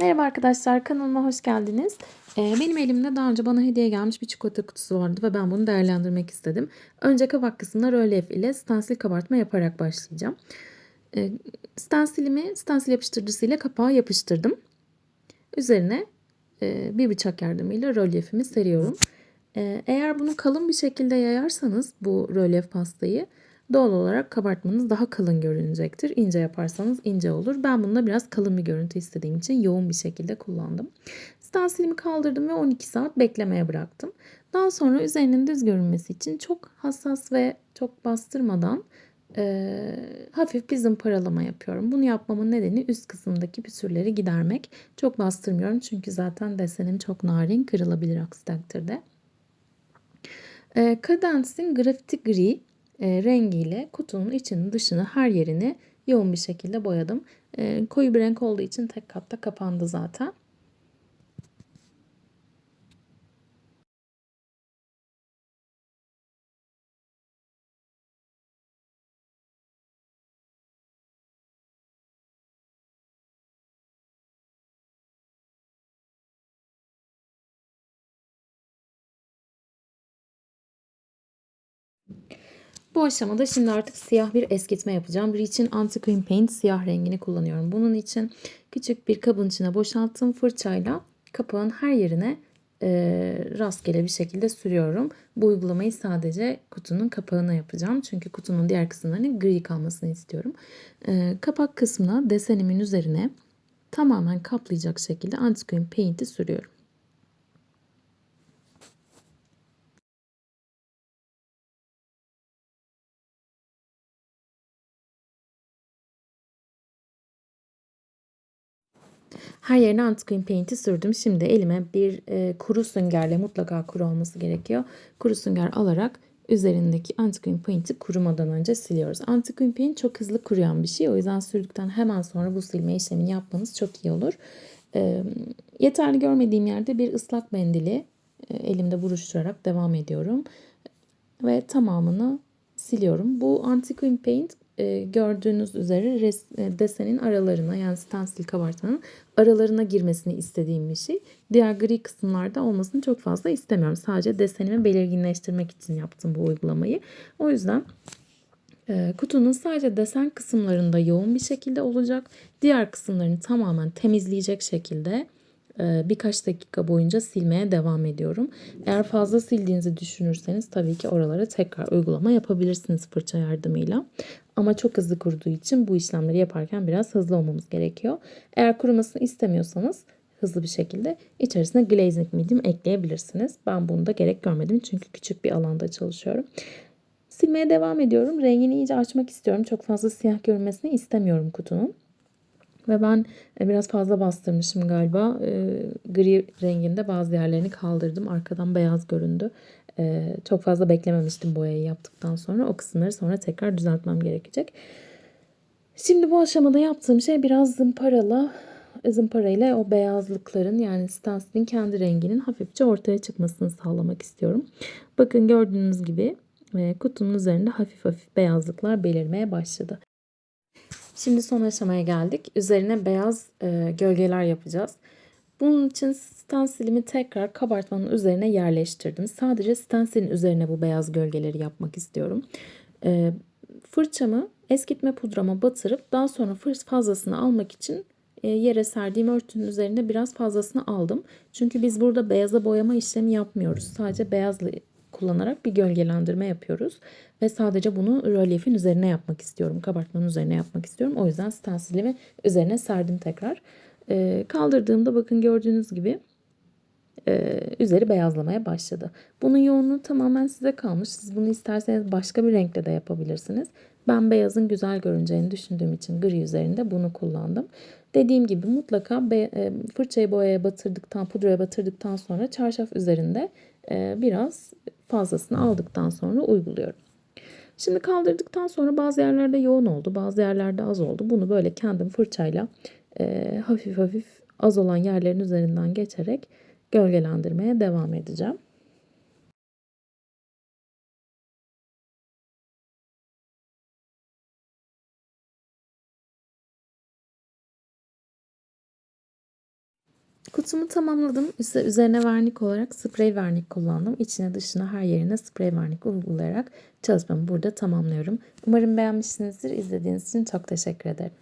Merhaba arkadaşlar kanalıma hoş geldiniz. Ee, benim elimde daha önce bana hediye gelmiş bir çikolata kutusu vardı ve ben bunu değerlendirmek istedim. Önce kabak kısmına rölyef ile stensil kabartma yaparak başlayacağım. Ee, stensilimi stensil yapıştırıcısıyla kapağa yapıştırdım. Üzerine e, bir bıçak yardımıyla rölyefimi seriyorum. Ee, eğer bunu kalın bir şekilde yayarsanız bu rölyef pastayı doğal olarak kabartmanız daha kalın görünecektir. İnce yaparsanız ince olur. Ben bununla biraz kalın bir görüntü istediğim için yoğun bir şekilde kullandım. Stensilimi kaldırdım ve 12 saat beklemeye bıraktım. Daha sonra üzerinin düz görünmesi için çok hassas ve çok bastırmadan e, hafif bir zımparalama yapıyorum. Bunu yapmamın nedeni üst kısımdaki püsürleri gidermek. Çok bastırmıyorum çünkü zaten desenim çok narin kırılabilir aksi takdirde. E, Cadence'in grafiti gri e, rengiyle kutunun içini dışını her yerini yoğun bir şekilde boyadım. E, koyu bir renk olduğu için tek katta kapandı zaten. Bu aşamada şimdi artık siyah bir eskitme yapacağım. Reach'in Anti-Cream Paint siyah rengini kullanıyorum. Bunun için küçük bir kabın içine boşalttığım fırçayla kapağın her yerine e, rastgele bir şekilde sürüyorum. Bu uygulamayı sadece kutunun kapağına yapacağım. Çünkü kutunun diğer kısımlarının gri kalmasını istiyorum. E, kapak kısmına desenimin üzerine tamamen kaplayacak şekilde Anti-Cream Paint'i sürüyorum. Her yerine anti paint'i sürdüm. Şimdi elime bir e, kuru süngerle mutlaka kuru olması gerekiyor. Kuru sünger alarak üzerindeki anti paint'i kurumadan önce siliyoruz. Anti paint çok hızlı kuruyan bir şey. O yüzden sürdükten hemen sonra bu silme işlemini yapmanız çok iyi olur. E, yeterli görmediğim yerde bir ıslak mendili e, elimde buruşturarak devam ediyorum. Ve tamamını siliyorum. Bu anti paint e, gördüğünüz üzere res, e, desenin aralarına yani stensil kabartmanın aralarına girmesini istediğim bir şey. Diğer gri kısımlarda olmasını çok fazla istemiyorum. Sadece desenimi belirginleştirmek için yaptım bu uygulamayı. O yüzden e, kutunun sadece desen kısımlarında yoğun bir şekilde olacak. Diğer kısımlarını tamamen temizleyecek şekilde birkaç dakika boyunca silmeye devam ediyorum. Eğer fazla sildiğinizi düşünürseniz tabii ki oralara tekrar uygulama yapabilirsiniz fırça yardımıyla. Ama çok hızlı kuruduğu için bu işlemleri yaparken biraz hızlı olmamız gerekiyor. Eğer kurumasını istemiyorsanız hızlı bir şekilde içerisine glazing medium ekleyebilirsiniz. Ben bunu da gerek görmedim çünkü küçük bir alanda çalışıyorum. Silmeye devam ediyorum. Rengini iyice açmak istiyorum. Çok fazla siyah görünmesini istemiyorum kutunun. Ve ben e, biraz fazla bastırmışım galiba. E, gri renginde bazı yerlerini kaldırdım. Arkadan beyaz göründü. E, çok fazla beklememiştim boyayı yaptıktan sonra. O kısımları sonra tekrar düzeltmem gerekecek. Şimdi bu aşamada yaptığım şey biraz zımparala zımpara ile o beyazlıkların yani stensilin kendi renginin hafifçe ortaya çıkmasını sağlamak istiyorum. Bakın gördüğünüz gibi kutunun üzerinde hafif hafif beyazlıklar belirmeye başladı. Şimdi son aşamaya geldik. Üzerine beyaz e, gölgeler yapacağız. Bunun için stensilimi tekrar kabartmanın üzerine yerleştirdim. Sadece stensilin üzerine bu beyaz gölgeleri yapmak istiyorum. E, fırçamı eskitme pudrama batırıp daha sonra fazlasını almak için e, yere serdiğim örtünün üzerinde biraz fazlasını aldım. Çünkü biz burada beyaza boyama işlemi yapmıyoruz. Sadece beyazla kullanarak bir gölgelendirme yapıyoruz. Ve sadece bunu rölyefin üzerine yapmak istiyorum. Kabartmanın üzerine yapmak istiyorum. O yüzden stensilimi üzerine serdim tekrar. E, kaldırdığımda bakın gördüğünüz gibi e, üzeri beyazlamaya başladı. Bunun yoğunluğu tamamen size kalmış. Siz bunu isterseniz başka bir renkle de yapabilirsiniz. Ben beyazın güzel görüneceğini düşündüğüm için gri üzerinde bunu kullandım. Dediğim gibi mutlaka be, e, fırçayı boyaya batırdıktan, pudraya batırdıktan sonra çarşaf üzerinde e, biraz fazlasını aldıktan sonra uyguluyorum. Şimdi kaldırdıktan sonra bazı yerlerde yoğun oldu, bazı yerlerde az oldu. Bunu böyle kendim fırçayla e, hafif hafif az olan yerlerin üzerinden geçerek gölgelendirmeye devam edeceğim. Kutumu tamamladım. Üste, üzerine vernik olarak sprey vernik kullandım. İçine dışına her yerine sprey vernik uygulayarak çalışmamı burada tamamlıyorum. Umarım beğenmişsinizdir. İzlediğiniz için çok teşekkür ederim.